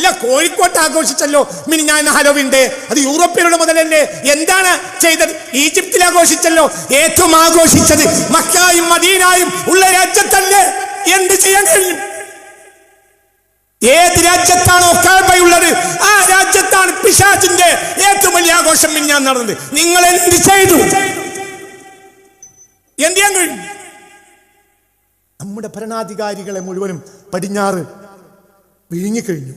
അല്ല കോഴിക്കോട്ട് ആഘോഷിച്ചല്ലോ. മിനി ഞാൻ ഹലോവിൻ ഡേ അത് യൂറോപ്പിലുള്ള മുതലല്ലേ. എന്താണ് ചെയ്തത്? ഈജിപ്തിൽ ആഘോഷിച്ചല്ലോ. ഏറ്റവും ആഘോഷിച്ചത് മക്കായും മദീനായും ഉള്ള രാജ്യത്തല്ലേ. എന്ത് ചെയ്യാൻ കഴിയും? ഏത് രാജ്യത്താണോ കാഴ്ചയുള്ളത് ആ രാജ്യത്താണ് പിശാചിന്റെ ഏറ്റവും വലിയ ആഘോഷം മിനി ഞാൻ നടന്നത്. നിങ്ങൾ എന്ത് ചെയ്തു? എന്ത് ചെയ്യാൻ കഴിയും? നമ്മുടെ ഭരണാധികാരികളെ മുഴുവനും പടിഞ്ഞാറ് വിഴുങ്ങിക്കഴിഞ്ഞു.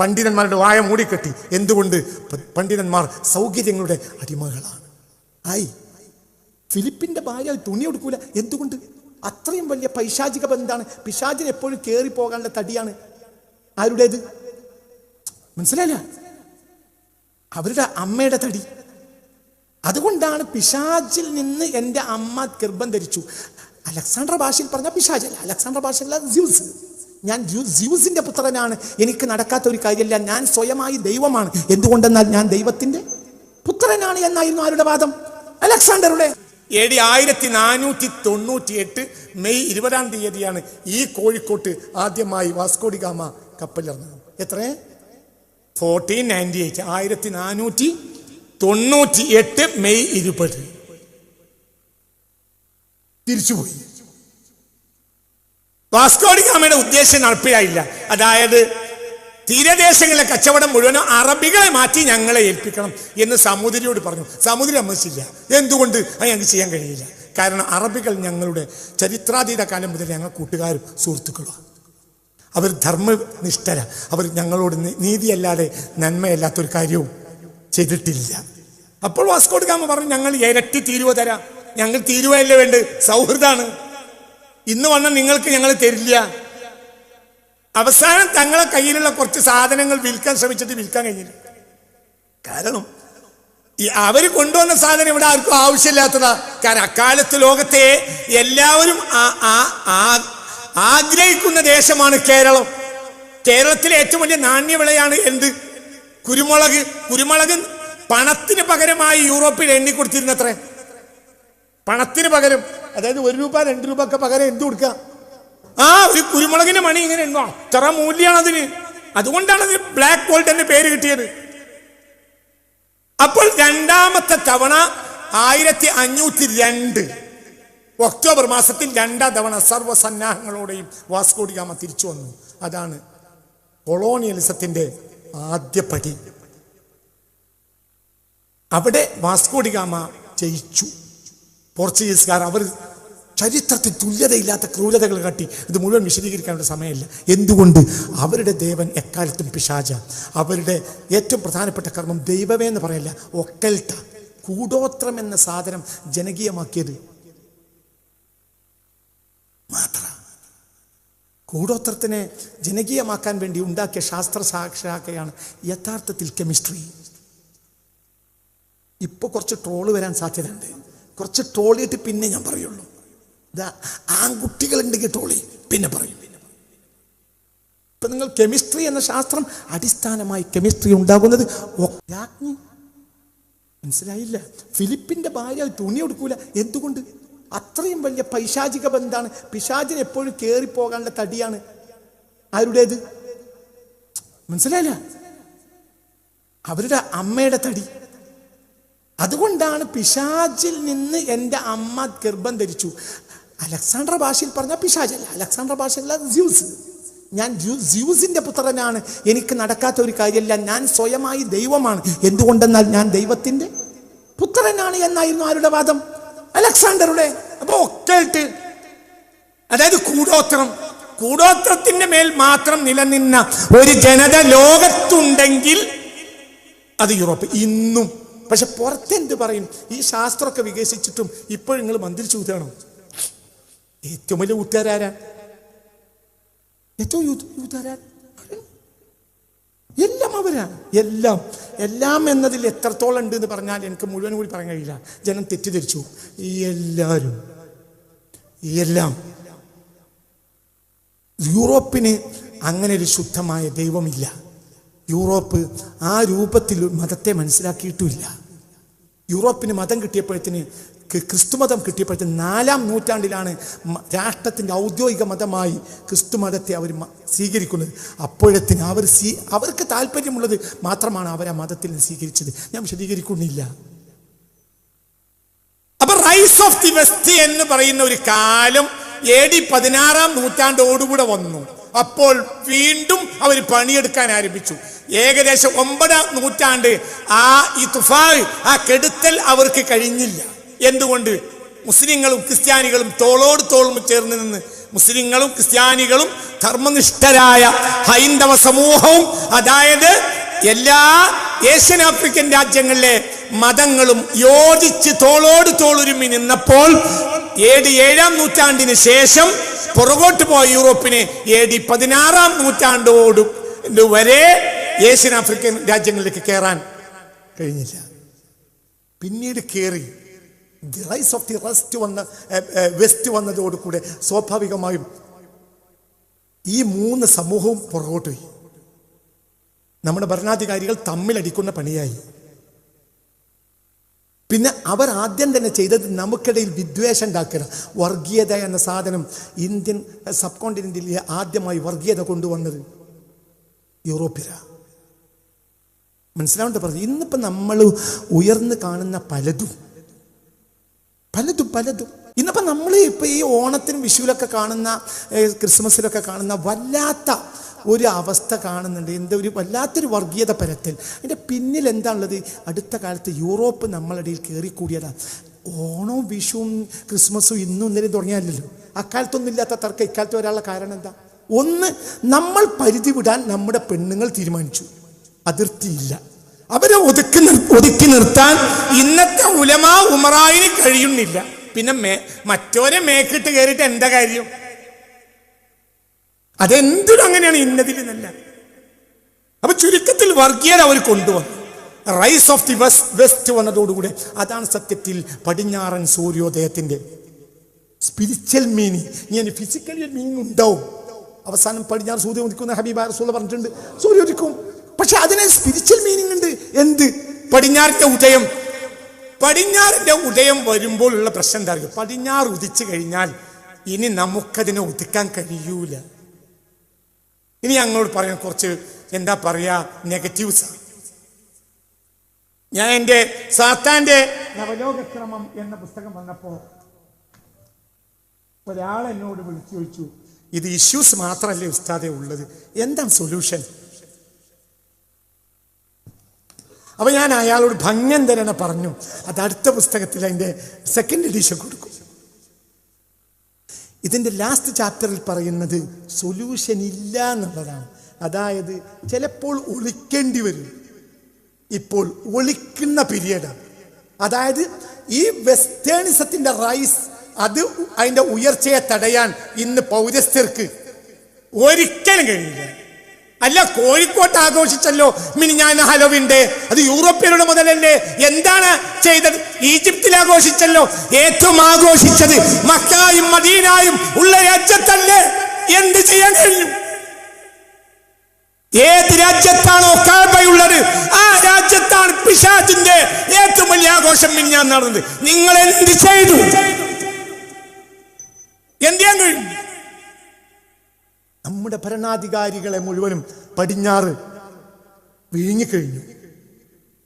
പണ്ഡിതന്മാരുടെ വായ മൂടിക്കെട്ടി. എന്തുകൊണ്ട്? പണ്ഡിതന്മാർ സൗകര്യങ്ങളുടെ അടിമകളാണ്. ആയി ഫിലിപ്പിന്റെ ഭാര്യ തുണി കൊടുക്കൂല എന്തുകൊണ്ട്? അത്രയും വലിയ പൈശാചിക ബന്ധാണ്. പിശാചിന് എപ്പോഴും കയറി പോകാനുള്ള തടിയാണ്. ആരുടേത്? മനസ്സിലായില്ല? അവരുടെ അമ്മയുടെ തടി. അതുകൊണ്ടാണ് പിശാചിൽ നിന്ന് എന്റെ അമ്മ ഗർഭം ധരിച്ചു. അലക്സാണ്ടർ ഭാഷയിൽ പറഞ്ഞ പിശാചല്ല. അലക്സാണ്ടർ ഭാഷയല്ല ജ്യൂസ്. ഞാൻ ജ്യൂസിന്റെ പുത്രനാണ്. എനിക്ക് നടക്കാത്ത ഒരു കാര്യമല്ല. ഞാൻ സ്വയമായി ദൈവമാണ്. എന്തുകൊണ്ടെന്നാൽ ഞാൻ ദൈവത്തിന്റെ പുത്രനാണ് എന്നായിരുന്നു ആരുടെ വാദം? അലക്സാണ്ടറുടെ. എ ആയിരത്തി നാനൂറ്റി തൊണ്ണൂറ്റി എട്ട് മെയ് ഇരുപതാം തീയതിയാണ് ഈ കോഴിക്കോട്ട് ആദ്യമായി വാസ്കോഡി ഗാമ കപ്പലിറങ്ങുന്നത് എത്ര? ഫോർട്ടീൻ നയന്റി എയ്റ്റ് ആയിരത്തി നാനൂറ്റി തൊണ്ണൂറ്റി എട്ട് മെയ് ഇരുപത്. തിരിച്ചുപോയി. വാസ്കോഡി ഗാമയുടെ ഉദ്ദേശം നടപ്പിലായില്ല. അതായത് തീരദേശങ്ങളിലെ കച്ചവടം മുഴുവനും അറബികളെ മാറ്റി ഞങ്ങളെ ഏൽപ്പിക്കണം എന്ന് സമുദ്രിയോട് പറഞ്ഞു. സമുദ്രി സമ്മതിച്ചില്ല എന്തുകൊണ്ട് അത് ഞങ്ങൾക്ക് ചെയ്യാൻ കഴിയില്ല? കാരണം അറബികൾ ഞങ്ങളുടെ ചരിത്രാതീത കാലം മുതൽ ഞങ്ങൾ കൂട്ടുകാരും സുഹൃത്തുക്കളുമാണ് അവർ ധർമ്മനിഷ്ഠര. അവർ ഞങ്ങളോട് നീതിയല്ലാതെ നന്മയല്ലാത്തൊരു കാര്യവും ചെയ്തിട്ടില്ല. അപ്പോൾ വാസ്കോഡ് ഗാമ പറഞ്ഞു ഞങ്ങൾ ഇരട്ടി തീരുവ തരാം. ഞങ്ങൾ തീരുവയല്ലേ വേണ്ട സൗഹൃദാണ്. ഇന്ന് വന്ന നിങ്ങൾക്ക് ഞങ്ങൾ തരില്ല. അവസാനം തങ്ങളെ കയ്യിലുള്ള കുറച്ച് സാധനങ്ങൾ വിൽക്കാൻ ശ്രമിച്ചിട്ട് വിൽക്കാൻ കഴിഞ്ഞില്ല. കാരണം ഈ അവർ കൊണ്ടുവന്ന സാധനം ഇവിടെ ആർക്കും ആവശ്യമില്ലാത്തതാ. കാരണം അക്കാലത്ത് ലോകത്തെ എല്ലാവരും ആഗ്രഹിക്കുന്ന ദേശമാണ് കേരളം. കേരളത്തിലെ ഏറ്റവും വലിയ നാണ്യവിളയാണ് എന്ത്? കുരുമുളക്. കുരുമുളക് പണത്തിന് പകരമായി യൂറോപ്പിൽ എണ്ണിക്കൊടുത്തിരുന്നത്രേ പണത്തിന് പകരം. അതായത് ഒരു രൂപ രണ്ട് രൂപ ഒക്കെ പകരം എന്ത് കൊടുക്കുക ആ ഒരു കുരുമുളകിന്റെ മണി ഇങ്ങനെ ഉണ്ടോ? അത്ര മൂല്യമാണ് അതിന്. അതുകൊണ്ടാണ് അതിന് ബ്ലാക്ക് ഗോൾഡ് എന്റെ പേര് കിട്ടിയത്. അപ്പോൾ രണ്ടാമത്തെ തവണ ആയിരത്തി അഞ്ഞൂറ്റി രണ്ട് ഒക്ടോബർ മാസത്തിൽ രണ്ടാം തവണ സർവസന്നാഹങ്ങളോടെയും വാസ്കോടിയാമ തിരിച്ചു വന്നു. അതാണ് കൊളോണിയലിസത്തിന്റെ ആദ്യപടി അവിടെ വാസ്കോഡി ഗാമ ജയിച്ചു. പോർച്ചുഗീസുകാർ അവർ ചരിത്രത്തിൽ തുല്യതയില്ലാത്ത ക്രൂരതകൾ കാട്ടി ഇത് മുഴുവൻ വിശദീകരിക്കാനുള്ള സമയമില്ല. എന്തുകൊണ്ട്? അവരുടെ ദേവൻ എക്കാലത്തും പിശാച. അവരുടെ ഏറ്റവും പ്രധാനപ്പെട്ട കർമ്മം ദൈവമേ എന്ന് പറയല്ല ഒക്കൽട്ട കൂടോത്രം എന്ന സാധനം ജനകീയമാക്കിയത് മാത്ര. കൂടോത്രത്തിനെ ജനകീയമാക്കാൻ വേണ്ടി ഉണ്ടാക്കിയ ശാസ്ത്ര സാക്ഷാക്കയാണ് യഥാർത്ഥത്തിൽ കെമിസ്ട്രി. ഇപ്പൊ കുറച്ച് ട്രോൾ വരാൻ സാധ്യതയുണ്ട്. കുറച്ച് ടോളിയിട്ട് പിന്നെ ഞാൻ പറയുള്ളൂ. ഇതാ ആൺകുട്ടികളുണ്ടെങ്കിൽ ടോളി പിന്നെ പറയും. ഇപ്പൊ നിങ്ങൾ കെമിസ്ട്രി എന്ന ശാസ്ത്രം അടിസ്ഥാനമായി കെമിസ്ട്രി ഉണ്ടാകുന്നത് രാജ്ഞി. മനസ്സിലായില്ല? ഫിലിപ്പിന്റെ ഭാര്യ തുണി കൊടുക്കൂല എന്തുകൊണ്ട്? അത്രയും വലിയ പൈശാചിക ബന്ധാണ്. പിശാചിന് എപ്പോഴും കയറിപ്പോകാനുള്ള തടിയാണ്. ആരുടേത്? മനസ്സിലായില്ല? അവരുടെ അമ്മയുടെ തടി. അതുകൊണ്ടാണ് പിശാചിൽ നിന്ന് എന്റെ അമ്മ ഗർഭം ധരിച്ചു. അലക്സാണ്ടർ ഭാഷയിൽ പറഞ്ഞ പിശാചല്ല. അലക്സാണ്ടർ ഭാഷയല്ല ജ്യൂസ് ഞാൻ ജ്യൂ- ജ്യൂസിന്റെ പുത്രനാണ്. എനിക്ക് നടക്കാത്ത ഒരു കാര്യമല്ല. ഞാൻ സ്വയമായി ദൈവമാണ്. എന്തുകൊണ്ടെന്നാൽ ഞാൻ ദൈവത്തിന്റെ പുത്രനാണ് എന്നായിരുന്നു ആരുടെ വാദം? അലക്സാണ്ടറുടെ. ഒക്കെ ഇട്ട് അതായത് കൂടോത്രം. കൂടോത്രത്തിന്റെ മേൽ മാത്രം നിലനിന്ന ഒരു ജനത ലോകത്തുണ്ടെങ്കിൽ അത് യൂറോപ്പ്. ഇന്നും പക്ഷെ പുറത്തെന്ത് പറയും? ഈ ശാസ്ത്രമൊക്കെ വികസിച്ചിട്ടും ഇപ്പോഴും നിങ്ങൾ മന്ത്രി ചൂതാണോ ഏറ്റവും വലിയ കൂട്ടുകാരാരാ ഏറ്റവും എല്ലാം അവരാ. എല്ലാം. എല്ലാം എന്നതിൽ എത്രത്തോളം ഉണ്ട് എന്ന് പറഞ്ഞാൽ എനിക്ക് മുഴുവൻ കൂടി പറയാൻ കഴിയില്ല. ജനം തെറ്റിദ്ധരിച്ചു. എല്ലാവരും. എല്ലാം. യൂറോപ്പിന് അങ്ങനെ ഒരു ശുദ്ധമായ ദൈവമില്ല. യൂറോപ്പ് ആ രൂപത്തിൽ മതത്തെ മനസ്സിലാക്കിയിട്ടുമില്ല. യൂറോപ്പിന് മതം കിട്ടിയപ്പോഴത്തിന് ക്രി- ക്രിസ്തുമതം കിട്ടിയപ്പോഴത്തെ നാലാം നൂറ്റാണ്ടിലാണ് രാഷ്ട്രത്തിന്റെ ഔദ്യോഗിക മതമായി ക്രിസ്തുമതത്തെ അവർ സ്വീകരിക്കുന്നത്. അപ്പോഴത്തിന് അവർ സ്വീ അവർക്ക് താല്പര്യമുള്ളത് മാത്രമാണ് അവർ ആ മതത്തിൽ സ്വീകരിച്ചത്. ഞാൻ വിശദീകരിക്കുന്നില്ല. അപ്പൊ റൈസ് ഓഫ് ദി വെസ്റ്റ് എന്ന് പറയുന്ന ഒരു കാലം എ ഡി പതിനാറാം നൂറ്റാണ്ടോടുകൂടെ വന്നു. അപ്പോൾ വീണ്ടും അവർ പണിയെടുക്കാൻ ആരംഭിച്ചു. ഏകദേശം ഒമ്പതാം നൂറ്റാണ്ട് ആ ഈ തുഫാ ആ കെടുത്തൽ അവർക്ക് കഴിഞ്ഞില്ല. എന്തുകൊണ്ട്? മുസ്ലിങ്ങളും ക്രിസ്ത്യാനികളും തോളോട് തോളും ചേർന്ന് നിന്ന് മുസ്ലിങ്ങളും ക്രിസ്ത്യാനികളും ധർമ്മനിഷ്ഠരായ ഹൈന്ദവ സമൂഹവും അതായത് എല്ലാ ഏഷ്യൻ ആഫ്രിക്കൻ രാജ്യങ്ങളിലെ മതങ്ങളും യോജിച്ച് തോളോട് തോളുരുമി നിന്നപ്പോൾ ഏഴ് ഏഴാം നൂറ്റാണ്ടിന് ശേഷം പുറകോട്ട് പോയ യൂറോപ്പിന് എ ഡി പതിനാറാം നൂറ്റാണ്ടോട് വരെ ഏഷ്യൻ ആഫ്രിക്കൻ രാജ്യങ്ങളിലേക്ക് കയറാൻ കഴിഞ്ഞില്ല. പിന്നീട് കയറി the rise of the rest വന്ന വെസ്റ്റ് വന്നതോടുകൂടെ സ്വാഭാവികമായും ഈ മൂന്ന് സമൂഹവും പുറകോട്ട് പോയി നമ്മുടെ ഭരണാധികാരികൾ തമ്മിലടിക്കുന്ന പണിയായി. പിന്നെ അവർ ആദ്യം തന്നെ ചെയ്തത് നമുക്കിടയിൽ വിദ്വേഷം ഉണ്ടാക്കുക വർഗീയത എന്ന സാധനം ഇന്ത്യൻ സബ് കോണ്ടിനെന്റിൽ ആദ്യമായി വർഗീയത കൊണ്ടുവന്നത് യൂറോപ്പിലാണ് മനസ്സിലാവേണ്ട പറഞ്ഞു ഇന്നിപ്പോൾ നമ്മൾ ഉയർന്നു കാണുന്ന പലതും പലതും പലതും. ഇന്നിപ്പോൾ നമ്മൾ ഇപ്പോൾ ഈ ഓണത്തിനും വിഷുവിലൊക്കെ കാണുന്ന ക്രിസ്മസിലൊക്കെ കാണുന്ന വല്ലാത്ത ഒരു അവസ്ഥ കാണുന്നുണ്ട്. എന്താ ഒരു വല്ലാത്തൊരു വർഗീയത പരത്തിൽ. അതിന്റെ പിന്നിൽ എന്താണുള്ളത്? അടുത്ത കാലത്ത് യൂറോപ്പ് നമ്മളിടയിൽ കയറിക്കൂടിയതാണ് ഓണവും വിഷുവും ക്രിസ്മസും ഇന്നും ഇന്നലെയും തുടങ്ങിയല്ലോ അക്കാലത്തൊന്നും ഇല്ലാത്ത തർക്കം. ഇക്കാലത്ത് വരാനുള്ള കാരണം എന്താ? ഒന്ന് നമ്മൾ പരിധി വിടാൻ നമ്മുടെ പെണ്ണുങ്ങൾ തീരുമാനിച്ചു. അതിർത്തിയില്ല അവരെ ഒതുക്കി ഒതുക്കി നിർത്താൻ ഇന്നത്തെ ഉലമാ ഉമറായിന് കഴിയുന്നില്ല. പിന്നെ മേ മറ്റോരെ മേക്കിട്ട് കയറിയിട്ട് എന്താ കാര്യം? അതെന്തിനും അങ്ങനെയാണ് ഇന്നതിൽ നല്ല അപ്പൊ ചുരുക്കത്തിൽ വർഗീയത അവർ കൊണ്ടുവന്നു. Rise of the west west വന്നതോടുകൂടെ അതാണ് സത്യത്തിൽ പടിഞ്ഞാറൻ സൂര്യോദയത്തിന്റെ സ്പിരിച്വൽ മീനിങ് ഇനി ഫിസിക്കലി മീനിങ് ഉണ്ടാവും. അവസാനം പടിഞ്ഞാറ് സൂര്യ ഉദിക്കുന്ന ഹബീബ് റസൂല പറഞ്ഞിട്ടുണ്ട്. സൂര്യ ഉദിക്കും പക്ഷെ അതിന് സ്പിരിച്വൽ മീനിങ് ഉണ്ട്. എന്ത്? പടിഞ്ഞാറിന്റെ ഉദയം പടിഞ്ഞാറിന്റെ ഉദയം വരുമ്പോൾ ഉള്ള പ്രശ്നം എന്താ അറിയോ? പടിഞ്ഞാറ് ഉദിച്ചു കഴിഞ്ഞാൽ ഇനി നമുക്കതിനെ ഒതുക്കാൻ കഴിയൂല. ഇനി ഞങ്ങളോട് പറയാൻ കുറച്ച് എന്താ പറയാ നെഗറ്റീവ്സ് ഞാൻ എന്റെ സാത്താന്റെ നവലോകക്രമം എന്ന പുസ്തകം വന്നപ്പോ ഒരാൾ എന്നോട് വിളിച്ചു ചോദിച്ചു ഇത് ഇഷ്യൂസ് മാത്രമല്ലേ ഉസ്താദേ ഉള്ളത്? എന്താണ് സൊല്യൂഷൻ അപ്പൊ ഞാൻ അയാളോട് ഭംഗന്തരനെ പറഞ്ഞു അത് അടുത്ത പുസ്തകത്തിൽ അതിന്റെ സെക്കൻഡ് എഡിഷൻ കൊടുക്കും. ഇതിന്റെ ലാസ്റ്റ് ചാപ്റ്ററിൽ പറയുന്നത് സൊല്യൂഷൻ ഇല്ല എന്നുള്ളതാണ്. അതായത് ചിലപ്പോൾ ഒളിക്കേണ്ടി വരും. ഇപ്പോൾ ഒളിക്കുന്ന പീരീഡാണ് അതായത് ഈ വെസ്റ്റേണിസത്തിന്റെ റൈസ് അത് അതിന്റെ ഉയർച്ചയെ തടയാൻ ഇന്ന് പൗരസ്ഥർക്ക് ഒരിക്കലും കഴിയില്ല. അല്ല കോഴിക്കോട്ട് ആഘോഷിച്ചല്ലോ മിനി ഞാൻ ഡേ അത് യൂറോപ്യരുടെ മുതലല്ലേ. എന്താണ് ചെയ്തത്? ഈജിപ്തിൽ ആഘോഷിച്ചല്ലോ. ഏറ്റവും ആഘോഷിച്ചത് മക്കായും മദീനായും ഉള്ള രാജ്യത്തല്ലേ. എന്ത് ചെയ്യാൻ കഴിയും? ഏത് രാജ്യത്താണോ കാബയുള്ളത് ആ രാജ്യത്താണ് പിശാചിന്റെ ഏറ്റവും വലിയ ആഘോഷം മിനിഞ്ഞാൻ നടന്നത്. നിങ്ങൾ എന്ത് ചെയ്തു? എന്ത് ചെയ്യാൻ കഴിയും? നമ്മുടെ ഭരണാധികാരികളെ മുഴുവനും പടിഞ്ഞാറ് വിഴുങ്ങിക്കഴിഞ്ഞു.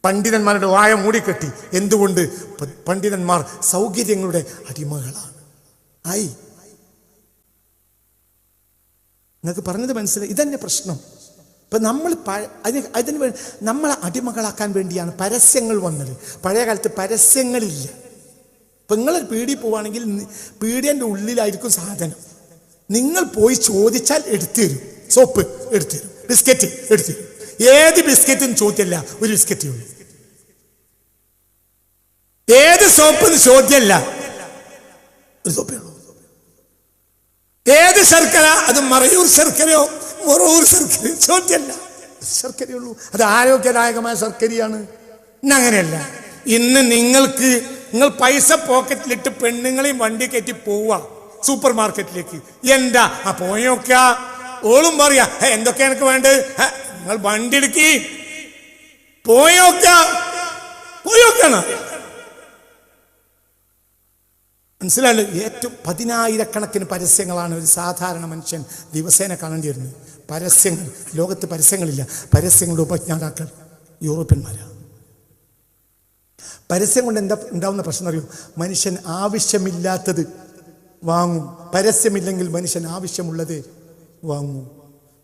പണ്ഡിതന്മാരുടെ വായ മൂടിക്കെട്ടി. എന്തുകൊണ്ട്? പണ്ഡിതന്മാർ സൗകര്യങ്ങളുടെ അടിമകളാണ്. ആയി. നിങ്ങൾക്ക് പറഞ്ഞത് മനസ്സിലായി. ഇതന്നെ പ്രശ്നം. ഇപ്പൊ നമ്മൾ അതിന് അതിന് വേണ്ടി നമ്മളെ അടിമകളാക്കാൻ വേണ്ടിയാണ് പരസ്യങ്ങൾ വന്നത്. പഴയ കാലത്ത് പരസ്യങ്ങളില്ല. ഇപ്പൊ നിങ്ങൾ പീടി പോവാണെങ്കിൽ നി- പീടിയന്റെ ഉള്ളിലായിരിക്കും സാധനം. നിങ്ങൾ പോയി ചോദിച്ചാൽ എടുത്തു തരും. സോപ്പ് എടുത്തു തരും. ബിസ്ക്കറ്റ് എടുത്തു തരും. ഏത് ബിസ്ക്കറ്റും ചോദ്യമല്ല ഒരു ബിസ്ക്കറ്റേ ഉള്ളൂ. ഏത് സോപ്പ് ചോദ്യമല്ല ഒരു സോപ്പേ ഉള്ളൂ. ഏത് ശർക്കര അത് മറയൂർ ശർക്കരയോ മൊറൂർ ശർക്കരയോ ചോദ്യമല്ല ശർക്കരയുള്ളൂ അത് ആരോഗ്യദായകമായ ശർക്കരയാണ്. ഇന്ന് അങ്ങനെയല്ല. ഇന്ന് നിങ്ങൾക്ക് നിങ്ങൾ പൈസ പോക്കറ്റിലിട്ട് പെണ്ണുങ്ങളെയും വണ്ടി കയറ്റി പോവുക സൂപ്പർ മാർക്കറ്റിലേക്ക്. എന്താ? ആ പോയൊക്ക ഓളും പറയാ എന്തൊക്കെയാ എനിക്ക് വേണ്ടത്? നിങ്ങൾ വണ്ടി എടുക്കി. പോയൊക്ക പോയൊക്കാണ് മനസ്സിലായല്ലോ? ഏറ്റവും പതിനായിരക്കണക്കിന് പരസ്യങ്ങളാണ് ഒരു സാധാരണ മനുഷ്യൻ ദിവസേന കാണേണ്ടി വരുന്നത്. പരസ്യങ്ങൾ. ലോകത്ത് പരസ്യങ്ങളില്ല. പരസ്യങ്ങളുടെ ഉപജ്ഞാതാക്കൾ യൂറോപ്യന്മാരാണ് പരസ്യം കൊണ്ട് എന്താ ഉണ്ടാവുന്ന പ്രശ്നം അറിയൂ? മനുഷ്യൻ ആവശ്യമില്ലാത്തത് വാങ്ങും. പരസ്യമില്ലെങ്കിൽ മനുഷ്യൻ ആവശ്യമുള്ളത് വാങ്ങും.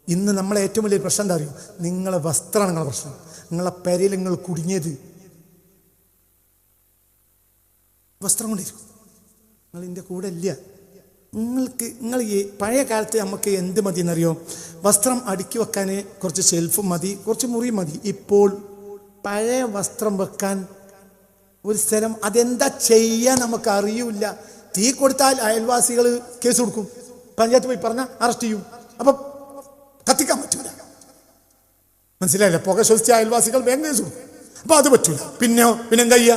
ഇന്ന് നമ്മളെ ഏറ്റവും വലിയ പ്രശ്നം എന്താ അറിയും? നിങ്ങളെ വസ്ത്രമാണ് നിങ്ങളെ പ്രശ്നം. നിങ്ങളെ പെരയിൽ നിങ്ങൾ കുടുങ്ങിയത്. വസ്ത്രം കൊണ്ടിരിക്കും നിങ്ങൾ ഇതിന്റെ കൂടെ ഇല്ല. നിങ്ങൾക്ക് നിങ്ങൾ പഴയ കാലത്ത് നമുക്ക് എന്ത് മതി എന്നറിയോ വസ്ത്രം അടുക്കി വെക്കാൻ കുറച്ച് ഷെൽഫും മതി കുറച്ച് മുറി മതി. ഇപ്പോൾ പഴയ വസ്ത്രം വെക്കാൻ ഒരു സ്ഥലം അതെന്താ ചെയ്യാൻ നമുക്ക് അറിയൂല തീ കൊടുത്താൽ അയൽവാസികൾ കേസ് കൊടുക്കും. പഞ്ചായത്ത് പോയി പറഞ്ഞാൽ അറസ്റ്റ് ചെയ്യും. അപ്പൊ കത്തിക്കാൻ പറ്റൂല. മനസ്സിലായില്ല? പുക ശ്വസിച്ച അയൽവാസികൾ വേഗം കേസ് കൊടുക്കും. അപ്പൊ അത് പറ്റൂല. പിന്നെയോ പിന്നെന്താ ചെയ്യാ?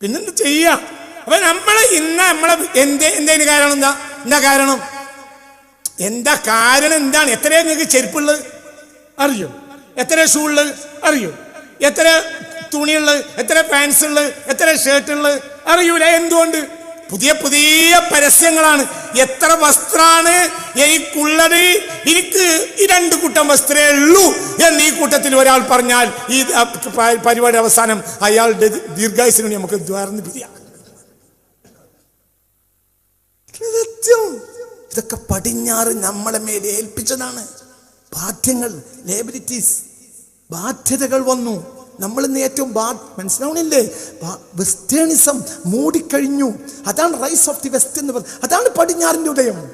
പിന്നെന്ത് ചെയ്യ? അപ്പൊ നമ്മളെ ഇന്ന് നമ്മളെ എന്തേ എന്തേന് കാരണം എന്താ? എന്താ കാരണം? എന്താ കാരണം എന്താണ്? എത്ര നിങ്ങൾക്ക് ചെരുപ്പുള്ളത്? അറിയോ? എത്ര ഷൂ ഉള്ളത് അറിയോ? എത്ര തുണിയുള്ളത്? എത്ര പാൻസ് ഉള്ളത്? എത്ര ഷർട്ട് ഉള്ളത്? അറിയൂല എന്തുകൊണ്ട്? പുതിയ പുതിയ പരസ്യങ്ങളാണ്. എത്ര വസ്ത്രാണ് എനിക്കുള്ളത്? എനിക്ക് ഈ രണ്ട് കൂട്ടം വസ്ത്രമേ ഉള്ളൂ എന്ന് ഈ കൂട്ടത്തിൽ ഒരാൾ പറഞ്ഞാൽ ഈ പരിപാടി അവസാനം അയാളുടെ ദീർഘായുസിന് നമുക്ക് ദ്വാരന്ന് പിരിയാം. സത്യം. ഇതൊക്കെ പടിഞ്ഞാറ് നമ്മളെ മേലെ ഏൽപ്പിച്ചതാണ്. ബാധ്യങ്ങൾ ലേബിലിറ്റീസ് ബാധ്യതകൾ വന്നു. നമ്മൾ ഇന്ന് ഏറ്റവും ബാ മനസ്സിലാവണില്ലേ? വെസ്റ്റേണിസം മൂടിക്കഴിഞ്ഞു. അതാണ് റൈസ് ഓഫ് ദി വെസ്റ്റ് എന്ന് പറയുന്നത് അതാണ് പടിഞ്ഞാറിന്റെ ഉദയം.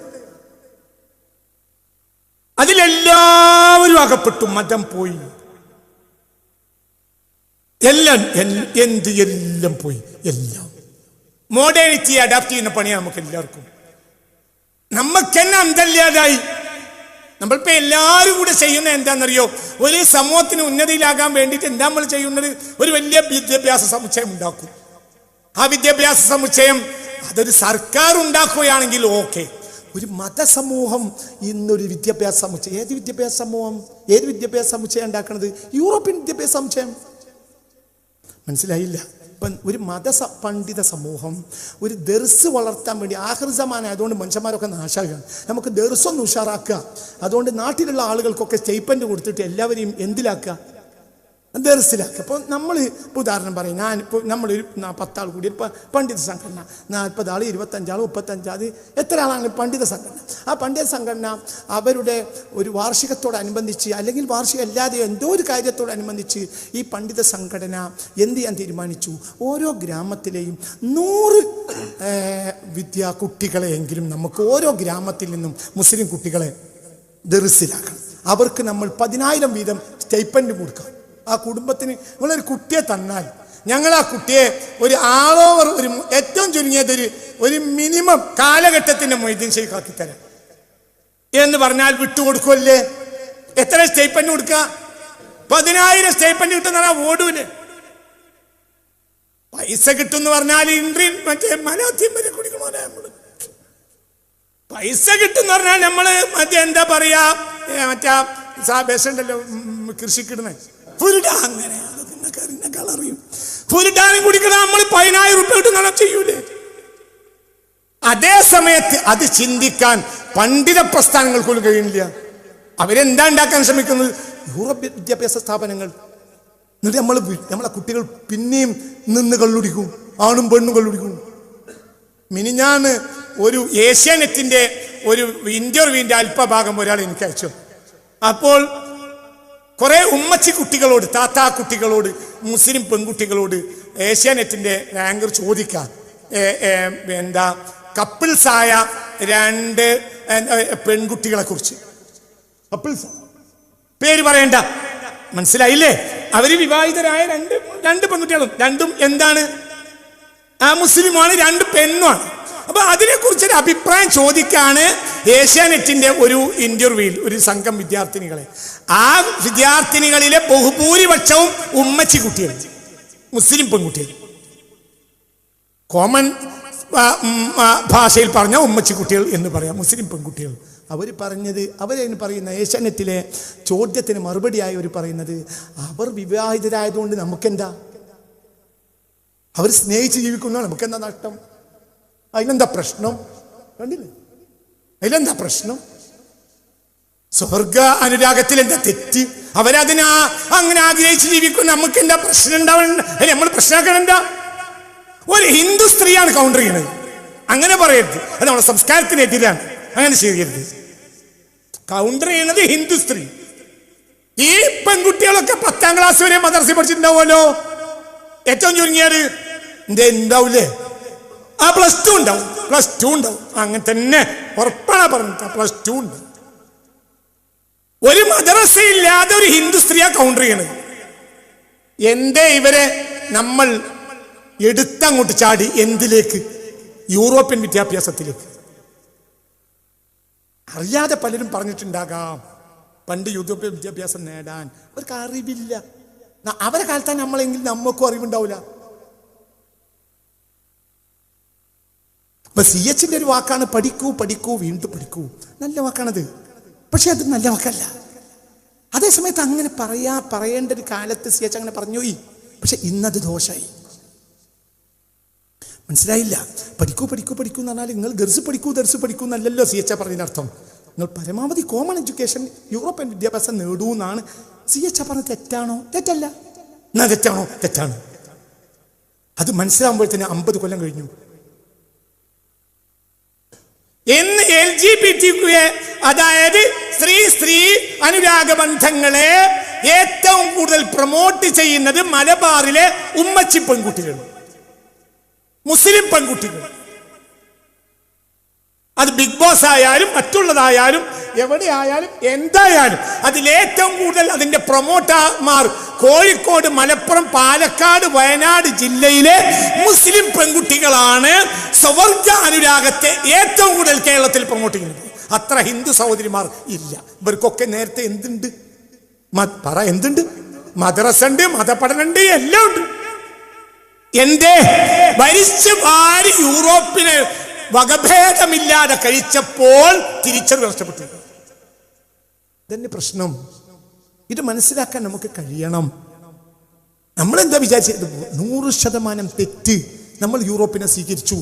അതിലെല്ലാവരും അകപ്പെട്ടു മതം പോയി. എല്ലാം എന്ത് എല്ലാം പോയി എല്ലാം. മോഡേണിറ്റി അഡാപ്റ്റ് ചെയ്യുന്ന പണിയാണ് നമുക്ക് എല്ലാവർക്കും നമ്മക്കെന്നെ അന്തല്ലാതായി. നമ്മളിപ്പോ എല്ലാവരും കൂടെ ചെയ്യുന്ന എന്താണെന്നറിയോ? ഒരു സമൂഹത്തിന് ഉന്നതിയിലാകാൻ വേണ്ടിയിട്ട് എന്താ നമ്മൾ ചെയ്യുന്നത്? ഒരു വലിയ വിദ്യാഭ്യാസ സമുച്ചയം ഉണ്ടാക്കും. ആ വിദ്യാഭ്യാസ സമുച്ചയം അതൊരു സർക്കാർ ഉണ്ടാക്കുകയാണെങ്കിൽ ഓക്കെ. ഒരു മതസമൂഹം ഇന്നൊരു വിദ്യാഭ്യാസ സമുച്ചയം. ഏത് വിദ്യാഭ്യാസ സമൂഹം? ഏത് വിദ്യാഭ്യാസ സമുച്ചയം ഉണ്ടാക്കുന്നത് യൂറോപ്യൻ വിദ്യാഭ്യാസ സമുച്ചയം. മനസ്സിലായില്ല? ഇപ്പം ഒരു മത പണ്ഡിത സമൂഹം ഒരു ദർസ് വളർത്താൻ വേണ്ടി ആഹൃസമാന ആയതുകൊണ്ട് മനുഷ്യന്മാരൊക്കെ നാശാകുകയാണ് നമുക്ക് ദർസൊന്ന് ഉഷാറാക്കുക. അതുകൊണ്ട് നാട്ടിലുള്ള ആളുകൾക്കൊക്കെ സ്റ്റേപ്പന്റ് കൊടുത്തിട്ട് എല്ലാവരെയും എന്തിലാക്കുക? ദർസിലാക്കുക അപ്പോൾ നമ്മൾ ഇപ്പോൾ ഉദാഹരണം പറയും ഞാൻ ഇപ്പോൾ നമ്മളൊരു പത്താൾ കൂടി പണ്ഡിത സംഘടന നാൽപ്പതാൾ ഇരുപത്തഞ്ചാൾ മുപ്പത്തഞ്ചാൾ എത്ര ആളാണ് പണ്ഡിത സംഘടന? ആ പണ്ഡിത സംഘടന അവരുടെ ഒരു വാർഷികത്തോടനുബന്ധിച്ച് അല്ലെങ്കിൽ വാർഷികം അല്ലാതെ എന്തോ ഒരു കാര്യത്തോടനുബന്ധിച്ച് ഈ പണ്ഡിത സംഘടന എന്ത് ചെയ്യാൻ തീരുമാനിച്ചു? ഓരോ ഗ്രാമത്തിലെയും നൂറ് വിദ്യാ കുട്ടികളെയെങ്കിലും നമുക്ക് ഓരോ ഗ്രാമത്തിൽ നിന്നും മുസ്ലിം കുട്ടികളെ ദർസിലാക്കണം. അവർക്ക് നമ്മൾ പതിനായിരം വീതം സ്റ്റൈപ്പൻഡ് കൊടുക്കാം. ആ കുടുംബത്തിന് നിങ്ങളൊരു കുട്ടിയെ തന്നാൽ. ഞങ്ങൾ ആ കുട്ടിയെ ഒരു ആളോവർ ഒരു ഏറ്റവും ചുരുങ്ങിയത് ഒരു ഒരു മിനിമം കാലഘട്ടത്തിന്റെ മൊയ്തീൻ ഷെയ്ഖാക്കി തരാം. എന്ന് പറഞ്ഞാൽ വിട്ടുകൊടുക്കുമല്ലേ എത്ര സ്റ്റേപ്പന്റ് കൊടുക്കുക പതിനായിരം സ്റ്റേപ്പന്റ് കിട്ടുന്ന ഓടൂലേ പൈസ കിട്ടും പറഞ്ഞാൽ ഇൻട്രി മറ്റേ മലാത്യം വരെ പൈസ കിട്ടും പറഞ്ഞാൽ നമ്മൾ മറ്റേ എന്താ പറയാ മറ്റേ സാബേശ ഉണ്ടല്ലോ ഫുരുഡ അങ്ങനെ. അതൊക്കെ നിങ്ങൾക്ക് അറിയുന്ന അറിയും. കുടിക്കണ നമ്മൾ പതിനായിരം റുപ്യ കിട്ടുന്ന ചെയ്യൂലേ? അതേ സമയത്ത് അത് ചിന്തിക്കാൻ പണ്ഡിത പ്രസ്ഥാനങ്ങൾക്കൊന്നും കഴിയുന്നില്ല. അവരെന്താ ഉണ്ടാക്കാൻ ശ്രമിക്കുന്നത്? യൂറോപ്യ വിദ്യാഭ്യാസ സ്ഥാപനങ്ങൾ. എന്നിട്ട് നമ്മൾ നമ്മളെ കുട്ടികൾ പിന്നെയും നിന്ന് കള്ളുടിക്കും. ആണും പെണ്ണും കള്ളുടിക്കും. മിനിഞ്ഞാന്ന് ഒരു ഏഷ്യാനെറ്റിന്റെ ഒരു ഇന്റർവ്യൂവിന്റെ അല്പഭാഗം ഒരാൾ എനിക്ക് അയച്ചു. അപ്പോൾ കുറെ ഉമ്മച്ചി കുട്ടികളോട് താത്താ കുട്ടികളോട് മുസ്ലിം പെൺകുട്ടികളോട് ഏഷ്യാനെറ്റിന്റെ റാങ്കർ ചോദിക്കാം. എന്താ? കപ്പിൾസ് ആയ രണ്ട് പെൺകുട്ടികളെ കുറിച്ച്. കപ്പിൾസ് പേര് പറയണ്ട. മനസ്സിലായില്ലേ? അവർ വിവാഹിതരായ രണ്ട് രണ്ട് പെൺകുട്ടികളും. രണ്ടും എന്താണ്? ആ മുസ്ലിമാണ് രണ്ട് പെണ്ണുമാണ്. അപ്പൊ അതിനെ കുറിച്ചൊരു അഭിപ്രായം ചോദിക്കാണ് ഏഷ്യാനെറ്റിന്റെ ഒരു ഇന്റർവ്യൂവിൽ ഒരു സംഘം വിദ്യാർത്ഥിനികളെ. ആ വിദ്യാർത്ഥിനികളിലെ ബഹുഭൂരിപക്ഷവും ഉമ്മച്ചി കുട്ടികൾ മുസ്ലിം പെൺകുട്ടികൾ. കോമൺ ഭാഷയിൽ പറഞ്ഞ ഉമ്മച്ചി കുട്ടികൾ എന്ന് പറയാം മുസ്ലിം പെൺകുട്ടികൾ. അവർ പറഞ്ഞത് അവരതിന് പറയുന്ന ഏഷ്യാനെറ്റിലെ ചോദ്യത്തിന് മറുപടിയായി അവർ പറയുന്നത് അവർ വിവാഹിതരായതുകൊണ്ട് നമുക്കെന്താ? അവർ സ്നേഹിച്ച് ജീവിക്കുന്ന നമുക്കെന്താ നഷ്ടം? അതിലെന്താ പ്രശ്നം? കണ്ടില്ലേ? അതിലെന്താ പ്രശ്നം? സ്വർഗ അനുരാഗത്തിൽ എന്താ തെറ്റ്? അവരതിനാ അങ്ങനെ ആഗ്രഹിച്ച് ജീവിക്കും നമുക്ക് എന്താ പ്രശ്നം ഉണ്ടാവണ്ട നമ്മൾ പ്രശ്നമാക്കണം എന്താ ഒരു ഹിന്ദു സ്ത്രീയാണ് കൗണ്ടർ ചെയ്യുന്നത് അങ്ങനെ പറയരുത്. അത് നമ്മുടെ സംസ്കാരത്തിനെതിരാണ്. അങ്ങനെ ചെയ്യരുത്. കൗണ്ടർ ചെയ്യണത് ഹിന്ദു സ്ത്രീ. ഈ പെൺകുട്ടികളൊക്കെ പത്താം ക്ലാസ് വരെ മദർസി പഠിച്ചിട്ടുണ്ടാവുമല്ലോ? ഏറ്റവും ചുരുങ്ങിയത്? എന്റെ ഉണ്ടാവൂലേ ആ പ്ലസ് ടു ഉണ്ടാവും. പ്ലസ് ടു ഉണ്ടാവും. അങ്ങനെ തന്നെ ഉറപ്പാണ് പറഞ്ഞിട്ട് പ്ലസ് ടു ഉണ്ടാവും ഒരു മദ്രസയില്ലാതെ ഒരു ഹിന്ദു സ്ത്രീയാ കൗണ്ടർ ചെയ്യണത് എന്തേ ഇവരെ നമ്മൾ എടുത്തങ്ങോട്ട് ചാടി എന്തിലേക്ക്? യൂറോപ്യൻ വിദ്യാഭ്യാസത്തിലേക്ക്. അറിയാതെ പലരും പറഞ്ഞിട്ടുണ്ടാകാം. പണ്ട് യൂറോപ്യൻ വിദ്യാഭ്യാസം നേടാൻ. അവർക്ക് അറിവില്ല. അവരെ കാലത്താണ് നമ്മളെങ്കിൽ നമുക്കും അറിവുണ്ടാവില്ല അപ്പൊ സി എച്ചിന്റെ ഒരു വാക്കാണ് പഠിക്കൂ പഠിക്കൂ വീണ്ടും പഠിക്കൂ. നല്ല വാക്കാണത്. പക്ഷെ അത് നല്ല വാക്കല്ല. അതേസമയത്ത് അങ്ങനെ പറയാ പറയേണ്ട ഒരു കാലത്ത് സി എച്ച് അങ്ങനെ പറഞ്ഞുപോയി പക്ഷെ ഇന്നത് ദോഷമായി മനസ്സിലായില്ല. പഠിക്കൂ പഠിക്കൂ പഠിക്കൂ എന്ന് പറഞ്ഞാൽ നിങ്ങൾ ദർസ് പഠിക്കൂ ദർസ് പഠിക്കൂ എന്നല്ലല്ലോ സി എച്ച് പറഞ്ഞതിനർത്ഥം. നിങ്ങൾ പരമാവധി കോമൺ എഡ്യൂക്കേഷൻ യൂറോപ്യൻ വിദ്യാഭ്യാസം നേടൂ എന്നാണ് സി എച്ച് പറഞ്ഞത് തെറ്റാണോ? തെറ്റല്ല. എന്നാ തെറ്റാണോ? തെറ്റാണ്. അത് മനസ്സിലാകുമ്പോഴത്തേന് അമ്പത് കൊല്ലം കഴിഞ്ഞു. എന്ന് എൽ ജി ബി ടി അതായത് സ്ത്രീ സ്ത്രീ അനുരാഗ ബന്ധങ്ങളെ ഏറ്റവും കൂടുതൽ പ്രൊമോട്ട് ചെയ്യുന്നത് മലബാറിലെ ഉമ്മച്ചി പെൺകുട്ടികൾ മുസ്ലിം പെൺകുട്ടികൾ. അത് ബിഗ് ബോസ് ആയാലും മറ്റുള്ളതായാലും എവിടെയായാലും എന്തായാലും അതിലേറ്റവും കൂടുതൽ അതിന്റെ പ്രൊമോട്ടർമാർ കോഴിക്കോട് മലപ്പുറം പാലക്കാട് വയനാട് ജില്ലയിലെ മുസ്ലിം പെൺകുട്ടികളാണ് സ്വവർഗ അനുരാഗത്തെ ഏറ്റവും കൂടുതൽ കേരളത്തിൽ പ്രൊമോട്ട് ചെയ്യുന്നത്. അത്ര ഹിന്ദു സഹോദരിമാർ ഇല്ല. ഇവർക്കൊക്കെ നേരത്തെ എന്തുണ്ട്? പറ എന്തുണ്ട്? മദ്രസ ഉണ്ട് മതപഠനമുണ്ട് എല്ലാം ഉണ്ട്. എന്തേ? ഭരിച്ചു വാരി യൂറോപ്പിന് വകഭേദമില്ലാതെ കഴിച്ചപ്പോൾ തിരിച്ചറിവ് നഷ്ടപ്പെട്ടു ഇതന്നെ പ്രശ്നം. ഇത് മനസ്സിലാക്കാൻ നമുക്ക് കഴിയണം. നമ്മൾ എന്താ വിചാരിച്ചത് നൂറ് ശതമാനം തെറ്റ് നമ്മൾ യൂറോപ്പിനെ സ്വീകരിച്ചു.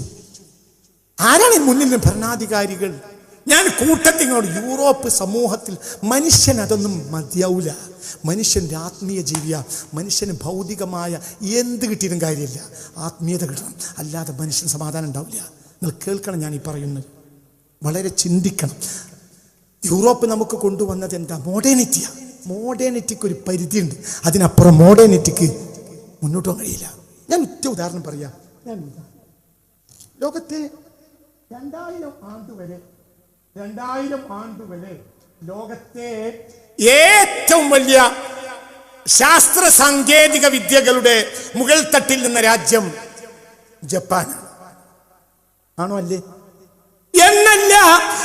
ആരാണ് മുന്നിൽ ഭരണാധികാരികൾ? ഞാൻ കൂട്ടത്തിനോട് യൂറോപ്പ് സമൂഹത്തിൽ മനുഷ്യൻ അതൊന്നും മതിയാവൂല. മനുഷ്യന്റെ ആത്മീയ ജീവിയ. മനുഷ്യന് ഭൗതികമായ എന്ത് കിട്ടിയതും കാര്യമില്ല. ആത്മീയത കിട്ടണം. അല്ലാതെ മനുഷ്യന് സമാധാനം ഉണ്ടാവില്ല. നിങ്ങൾ കേൾക്കണം ഞാൻ ഈ പറയുന്നത്. വളരെ ചിന്തിക്കണം. യൂറോപ്പ് നമുക്ക് കൊണ്ടുവന്നത് എന്താ? മോഡേണിറ്റിയാ മോഡേണിറ്റിക്ക് ഒരു പരിധിയുണ്ട്. അതിനപ്പുറം മോഡേണിറ്റിക്ക് മുന്നോട്ട് പോകാൻ കഴിയില്ല. ഞാൻ ഒറ്റ ഉദാഹരണം പറയാം. ലോകത്തെ രണ്ടായിരം ആണ്ട് വരെ രണ്ടായിരം ആണ്ട് വരെ ലോകത്തെ ഏറ്റവും വലിയ ശാസ്ത്ര സാങ്കേതിക വിദ്യകളുടെ മുകൾ തട്ടിൽ നിന്ന രാജ്യം ജപ്പാനാണ്. ആണോ അല്ലേ? എന്നല്ല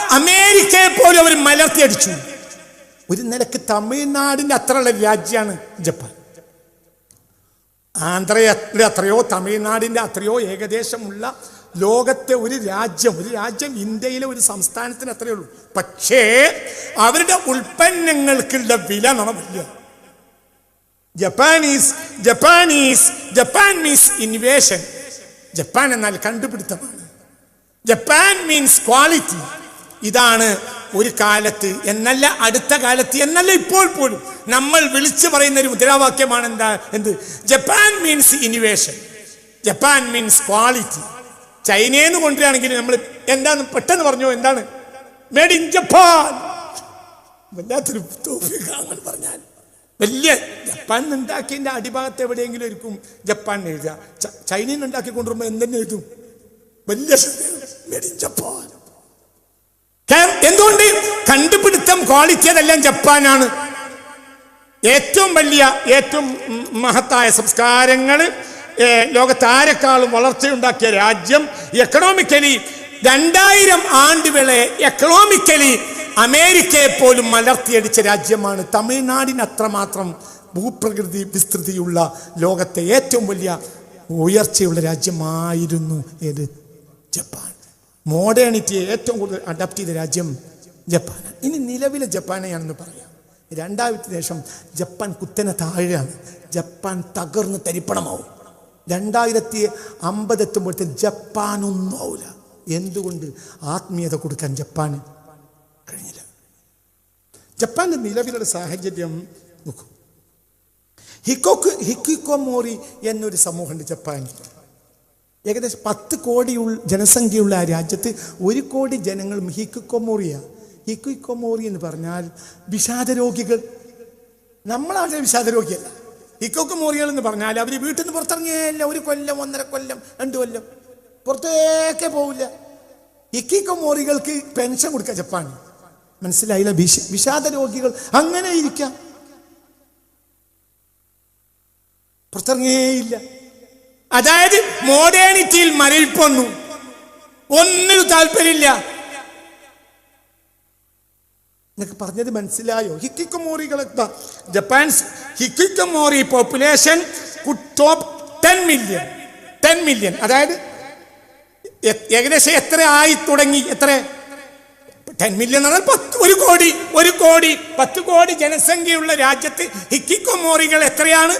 അമേരിക്കയെ പോലും അവർ മലർത്തിയടിച്ചു ഒരു നിലയ്ക്ക് തമിഴ്നാടിന്റെ അത്രയുള്ള രാജ്യമാണ് ജപ്പാൻ. ആന്ധ്രയുടെ അത്രയോ തമിഴ്നാടിന്റെ അത്രയോ ഏകദേശമുള്ള ലോകത്തെ ഒരു രാജ്യം ഒരു രാജ്യം ഇന്ത്യയിലെ ഒരു സംസ്ഥാനത്തിന് അത്രയേ ഉള്ളൂ. പക്ഷേ അവരുടെ ഉൽപ്പന്നങ്ങൾക്കുള്ള വില നമ്മളില്ല Japanese Japanese Japan means innovation Japan എന്നാൽ കണ്ടുപിടുത്തമാണ്. ജപ്പാൻ മീൻസ് ക്വാളിറ്റി ഇതാണ് ഒരു കാലത്ത് എന്നല്ല അടുത്ത കാലത്ത് എന്നല്ല ഇപ്പോൾ പോലും നമ്മൾ വിളിച്ചു പറയുന്ന ഒരു മുദ്രാവാക്യമാണ് എന്താ എന്ത്? Japan means innovation Japan means quality ചൈനയെന്ന് കൊണ്ടുവരാണെങ്കിൽ നമ്മൾ എന്താണ് പെട്ടെന്ന് പറഞ്ഞു എന്താണ്? മേഡ് ഇൻ ജപ്പാൻ വല്ലാത്തൊരു പറഞ്ഞാൽ. വലിയ ജപ്പാൻ ഉണ്ടാക്കിയതിന്റെ അടിഭാഗത്ത് എവിടെയെങ്കിലും ഇരിക്കും ജപ്പാൻ എഴുതുക. ചൈനയിൽ ഉണ്ടാക്കി കൊണ്ടുവരുമ്പോൾ എന്തെന്നെ എഴുതും. വലിയ മേഡ് കാരണം എന്തുകൊണ്ട് കണ്ടുപിടുത്തം ക്വാളിറ്റി അതെല്ലാം ജപ്പാനാണ്. ഏറ്റവും വലിയ ഏറ്റവും മഹത്തായ സംസ്കാരങ്ങൾ ലോകത്താരെക്കാളും വളർച്ചയുണ്ടാക്കിയ രാജ്യം എക്കണോമിക്കലി രണ്ടായിരം ആണ്ടുകളെ എക്കണോമിക്കലി അമേരിക്കയെ പോലും മലർത്തിയടിച്ച രാജ്യമാണ് തമിഴ്നാടിന് അത്രമാത്രം ഭൂപ്രകൃതി വിസ്തൃതിയുള്ള ലോകത്തെ ഏറ്റവും വലിയ ഉയർച്ചയുള്ള രാജ്യമായിരുന്നു ഏത്? ജപ്പാൻ. മോഡേണിറ്റിയെ ഏറ്റവും കൂടുതൽ അഡാപ്റ്റ് ചെയ്ത രാജ്യം ജപ്പാനാണ്. ഇനി നിലവിലെ ജപ്പാനെയാണെന്ന് പറയാം. രണ്ടാമത്തെ ദേശം ജപ്പാൻ കുത്തനെ താഴെയാണ്. ജപ്പാൻ തകർന്ന് തരിപ്പണമാവും. രണ്ടായിരത്തി അമ്പത് എത്തുമ്പോഴത്തേക്ക് ജപ്പാനൊന്നും ആവില്ല എന്തുകൊണ്ട് ആത്മീയത കൊടുക്കാൻ ജപ്പാന് കഴിഞ്ഞില്ല? ജപ്പാന്റെ നിലവിലുള്ള സാഹചര്യം നോക്കൂ. ഹിക്കോക്ക് ഹിക്കിക്കോമോറി എന്നൊരു സമൂഹമുണ്ട് ജപ്പാനിൽ. ഏകദേശം പത്ത് കോടി ജനസംഖ്യയുള്ള ആ രാജ്യത്ത് ഒരു കോടി ജനങ്ങളും ഹിക്കുക്കൊമോറിയ. ഹിക്കുക്കൊമോറി എന്ന് പറഞ്ഞാൽ വിഷാദരോഗികൾ നമ്മളാണ് വിഷാദരോഗിയല്ല ഹിക്കോക്കോമോറികൾ എന്ന് പറഞ്ഞാൽ അവർ വീട്ടിൽ നിന്ന് പുറത്തിറങ്ങിയല്ല. ഒരു കൊല്ലം ഒന്നര കൊല്ലം രണ്ട് കൊല്ലം. പുറത്തേക്കേ പോവില്ല. ഹിക്കിക്കോമോറികൾക്ക് പെൻഷൻ കൊടുക്കുക ജപ്പാൻ. മനസ്സിലായില്ല? വിഷ വിഷാദ രോഗികൾ അങ്ങനെ ഇരിക്കാം. പുറത്തിറങ്ങിയേയില്ല. അതായത് മോഡേണിറ്റിയിൽ മരവിപ്പൊന്നു ഒന്നിനും താല്പര്യമില്ല. എന്നൊക്കെ പറഞ്ഞത് മനസ്സിലായോ? ഹിക്കിക്കമോറികളെ Japan's hikikomori population top ten million ten million അതായത് ഏകദേശം എത്ര ആയി തുടങ്ങി? എത്ര? ടെൻ മില്യൺ എന്ന് പറഞ്ഞാൽ പത്ത് ഒരു കോടി. ഒരു കോടി. പത്ത് കോടി ജനസംഖ്യയുള്ള രാജ്യത്ത് ഹിക്കിക്കുമോറികൾ എത്രയാണ്?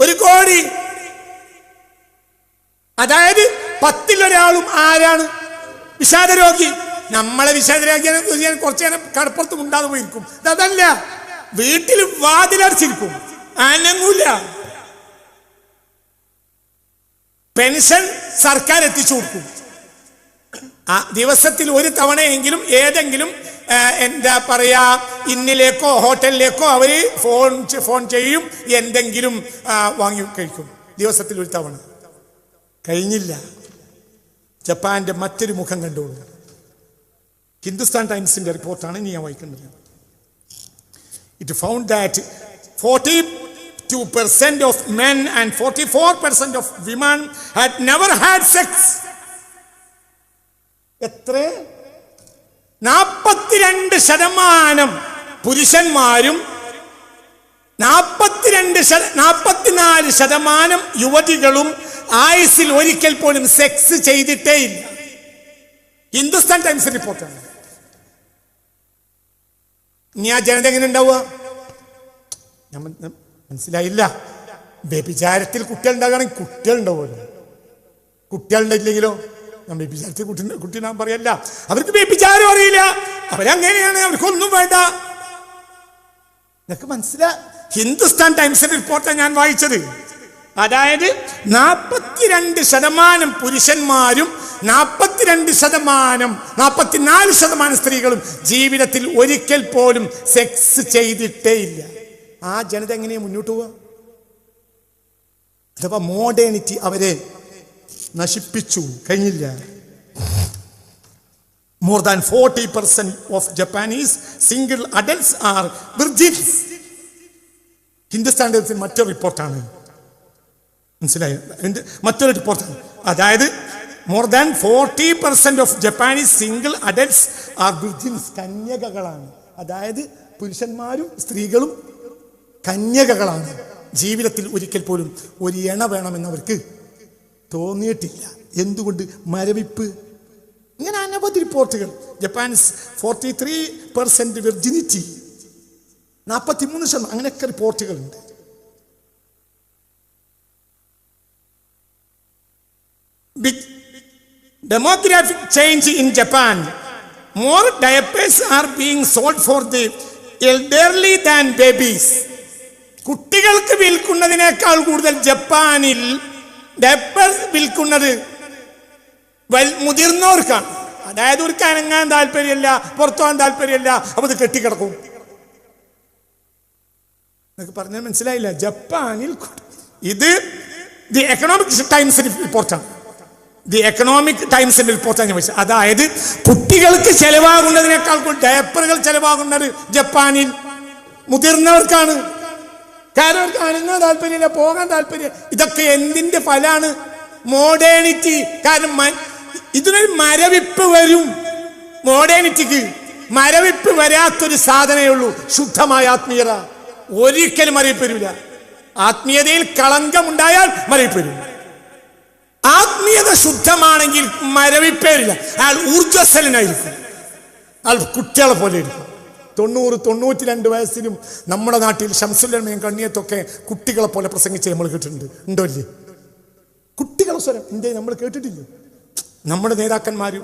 ഒരു കോടി. അതായത് പത്തിലൊരാളും ആരാണ്? വിഷാദരോഗി. നമ്മളെ വിഷാദരോഗിയെ കുറിച്ച് നേരം കടപ്പുറത്ത് ഉണ്ടാതെ പോയിരിക്കും. അതല്ല വീട്ടിൽ വാതിലടച്ചിരിക്കും. അനങ്ങൂല പെൻഷൻ സർക്കാർ എത്തിച്ചു കൊടുക്കും. ആ ദിവസത്തിൽ ഒരു തവണയെങ്കിലും ഏതെങ്കിലും എന്താ പറയാ ഇന്നിലേക്കോ ഹോട്ടലിലേക്കോ അവർ ഫോൺ ഫോൺ ചെയ്യും എന്തെങ്കിലും വാങ്ങി കഴിക്കും. ദിവസത്തിൽ ഒരു തവണ. കഴിഞ്ഞില്ല. ജപ്പാന്റെ മറ്റൊരു മുഖം കണ്ടുകൊണ്ട്. ഹിന്ദുസ്ഥാൻ ടൈംസിന്റെ റിപ്പോർട്ടാണ് ഇനി ഞാൻ വായിക്കുന്നത്. It found that forty two percent of men and forty four percent of women had never had sex എത്ര? നാൽപ്പത്തിരണ്ട് ശതമാനം പുരുഷന്മാരും നാൽപ്പത്തിരണ്ട് നാൽപ്പത്തിനാല് ശതമാനം യുവതികളും ആയുസിൽ ഒരിക്കൽ പോലും സെക്സ് ചെയ്തിട്ടേ ഇല്ല. ഹിന്ദുസ്ഥാൻ ടൈംസ് റിപ്പോർട്ടാണ് ഇനി ആ ജനത എങ്ങനെ ഉണ്ടാവുക? മനസ്സിലായില്ല. വ്യഭിചാരത്തിൽ കുട്ടികൾ ഉണ്ടാകണമെങ്കിൽ കുട്ടികൾ ഉണ്ടാവുമല്ലോ. കുട്ടികളുണ്ടെങ്കിലോ ഞാൻ വ്യഭിചാരത്തിൽ കുട്ടി കുട്ടി ഞാൻ പറയല്ല. അവർക്ക് വ്യഭിചാരം അറിയില്ല. അവരങ്ങനെയാണ്. അവർക്കൊന്നും വേണ്ട. നിനക്ക് മനസ്സിലാ ഹിന്ദുസ്ഥാൻ ടൈംസിന്റെ റിപ്പോർട്ടാണ് ഞാൻ വായിച്ചത്. അതായത് നാൽപ്പത്തിരണ്ട് ശതമാനം പുരുഷന്മാരും നാൽപ്പത്തിരണ്ട് ശതമാനം നാൽപ്പത്തിനാല് ശതമാനം സ്ത്രീകളും ജീവിതത്തിൽ ഒരിക്കൽ പോലും സെക്സ് ചെയ്തിട്ടേ ഇല്ല. ആ ജനത എങ്ങനെയാ മുന്നോട്ട് പോവുക അഥവാ മോഡേണിറ്റി അവരെ നശിപ്പിച്ചു കഴിഞ്ഞില്ല. More than forty percent of Japanese single adults are virgins Hindustan ടൈംസിന് മറ്റൊരു റിപ്പോർട്ടാണ്. മനസ്സിലായി? മറ്റൊരു റിപ്പോർട്ടാണ്. അതായത് more than forty percent of Japanese single adults are virgins കന്യകകളാണ്. അതായത് പുരുഷന്മാരും സ്ത്രീകളും കന്യകകളാണ്. ജീവിതത്തിൽ ഒരിക്കൽ പോലും ഒരു എണ വേണമെന്നവർക്ക് തോന്നിയിട്ടില്ല. എന്തുകൊണ്ട്? മരവിപ്പ്. ഇങ്ങനെ അനവധി റിപ്പോർട്ടുകൾ. Japan's forty three percent virginity നാൽപ്പത്തി മൂന്ന് ശതമാനം അങ്ങനെയൊക്കെ റിപ്പോർട്ടുകളുണ്ട് demographic demographic change in Japan. More diapers are being sold for the than babies. കുട്ടികൾക്ക് വിൽക്കുന്നതിനേക്കാൾ കൂടുതൽ ജപ്പാനിൽ ഡയപ്പർ വിൽക്കുന്നത് വൽ- മുതിർന്നവർക്കാണ് അതായത് ഒരു കനങ്ങാൻ താല്പര്യമില്ല പുറത്തു പോകാൻ താല്പര്യമില്ല അപ്പോൾ ഇത് കെട്ടിക്കിടക്കും എന്നൊക്കെ പറഞ്ഞാൽ മനസ്സിലായില്ല. ജപ്പാനിൽ ഇത് ദി എക്കണോമിക് ടൈംസ് റിപ്പോർട്ടാണ് ദി എക്കണോമിക് ടൈംസിന്റെ റിപ്പോർട്ടാണ് ഞാൻ വെച്ചത് അതായത് കുട്ടികൾക്ക് ചെലവാകുന്നതിനേക്കാൾ ഡയപ്പറുകൾ ചെലവാകുന്നത് ജപ്പാനിൽ. മുതിർന്നവർക്കാണ്. കാരണം അവർക്ക് അനങ്ങാൻ താല്പര്യമില്ല പോകാൻ താല്പര്യം. ഇതൊക്കെ എന്തിന്റെ ഫലാണ്? മോഡേണിറ്റി കാരണം ഇതിനൊരു മരവിപ്പ് വരും. മോഡേണിറ്റിക്ക് മരവിപ്പ് വരാത്തൊരു സാധനമേ ഉള്ളൂ. ശുദ്ധമായ ആത്മീയത. ഒരിക്കലും അറിയപ്പെടില്ല. ആത്മീയതയിൽ കളങ്കമുണ്ടായാൽ മരവിപ്പ് വരും ആത്മീയത ശുദ്ധമാണെങ്കിൽ മരവിപ്പേരില്ല. അയാൾ ഊർജസ്വലനായിരിക്കും. അയാൾ കുട്ടികളെ പോലെ ഇരിക്കും തൊണ്ണൂറ് തൊണ്ണൂറ്റി രണ്ട് വയസ്സിലും നമ്മുടെ നാട്ടിൽ ഷംസുല്ലമ്മയും കണ്ണിയത്തൊക്കെ കുട്ടികളെ പോലെ പ്രസംഗിച്ച് നമ്മൾ കേട്ടിട്ടുണ്ട്. ഉണ്ടോ ഇല്ലേ? കുട്ടികളെ സ്വരം ഇന്ത്യ നമ്മൾ കേട്ടിട്ടില്ല? നമ്മുടെ നേതാക്കന്മാർ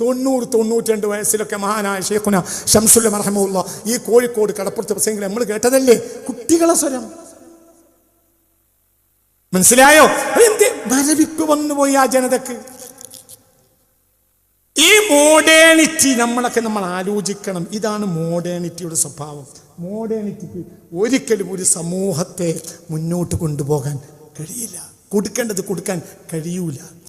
തൊണ്ണൂറ് തൊണ്ണൂറ്റിരണ്ട് വയസ്സിലൊക്കെ മഹാനായ ഷേഖുന ഷംസുല്ല മർഹമുള്ള ഈ കോഴിക്കോട് കടപ്പുറത്ത് പ്രസംഗങ്ങൾ നമ്മൾ കേട്ടതല്ലേ? കുട്ടികളെ സ്വരം. മനസ്സിലായോ? എന്ത് മരവിപ്പ് വന്നുപോയി ആ ജനതക്ക്. ഈ മോഡേണിറ്റി നമ്മളൊക്കെ നമ്മൾ ആലോചിക്കണം. ഇതാണ് മോഡേണിറ്റിയുടെ സ്വഭാവം. മോഡേണിറ്റിക്ക് ഒരിക്കലും ഒരു സമൂഹത്തെ മുന്നോട്ട് കൊണ്ടുപോകാൻ കഴിയില്ല. കൊടുക്കേണ്ടത് കൊടുക്കാൻ കഴിയൂല.